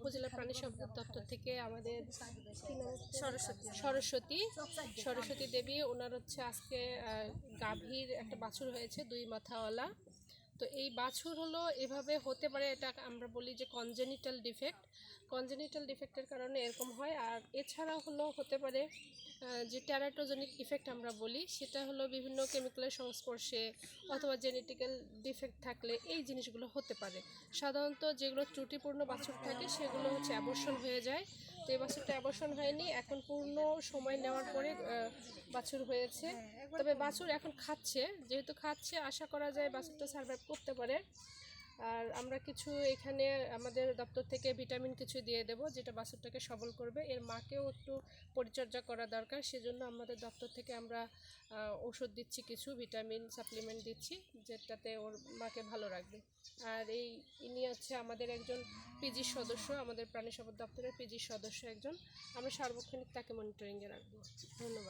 উপজেলা প্রাণী সম্পদ দপ্তর থেকে আমাদের সরস্বতী সরস্বতী সরস্বতী দেবী ওনার হচ্ছে আজকে গাভীর একটা বাছুর হয়েছে দুই মাথাওয়ালা। তো এই বাছুর হলো এভাবে হতে পারে, এটা আমরা বলি যে কনজেনিটাল ডিফেক্ট কনজেনিটাল ডিফেক্টের কারণে এরকম হয়। আর এছাড়া হলো, হতে পারে যে ট্যারাটোজেনিক ইফেক্ট আমরা বলি, সেটা হলো বিভিন্ন কেমিক্যালের সংস্পর্শে অথবা জেনেটিক্যাল ডিফেক্ট থাকলে এই জিনিসগুলো হতে পারে। সাধারণত যেগুলো ত্রুটিপূর্ণ বাছুর থাকে, সেগুলো হচ্ছে অ্যাবর্শন হয়ে যায়। তো এই বাছুরটা অ্যাবর্শন হয়নি, এখন পূর্ণ সময় নেওয়ার পরে বাছুর হয়েছে। তবে বাছুর এখন খাচ্ছে। যেহেতু খাচ্ছে আশা করা যায় বাছুরটা সার্ভাইভ করতে পারে। আর আমরা কিছু এখানে আমাদের দপ্তর থেকে ভিটামিন কিছু দিয়ে দেব যেটা বাছুরটাকে সবল করবে। এর মাকেও একটু পরিচর্যা করা দরকার। সেজন্য আমাদের দপ্তর থেকে আমরা ওষুধ দিচ্ছি কিছু ভিটামিন সাপ্লিমেন্ট দিচ্ছি যেটাতে ওর মাকে ভালো রাখবে। আর এই ইনি হচ্ছে আমাদের একজন পিজির সদস্য আমাদের প্রাণী সম্পদ দপ্তরের পিজির সদস্য একজন। আমরা সার্বক্ষণিক তাকে মনিটরিংয়ে রাখব। ধন্যবাদ।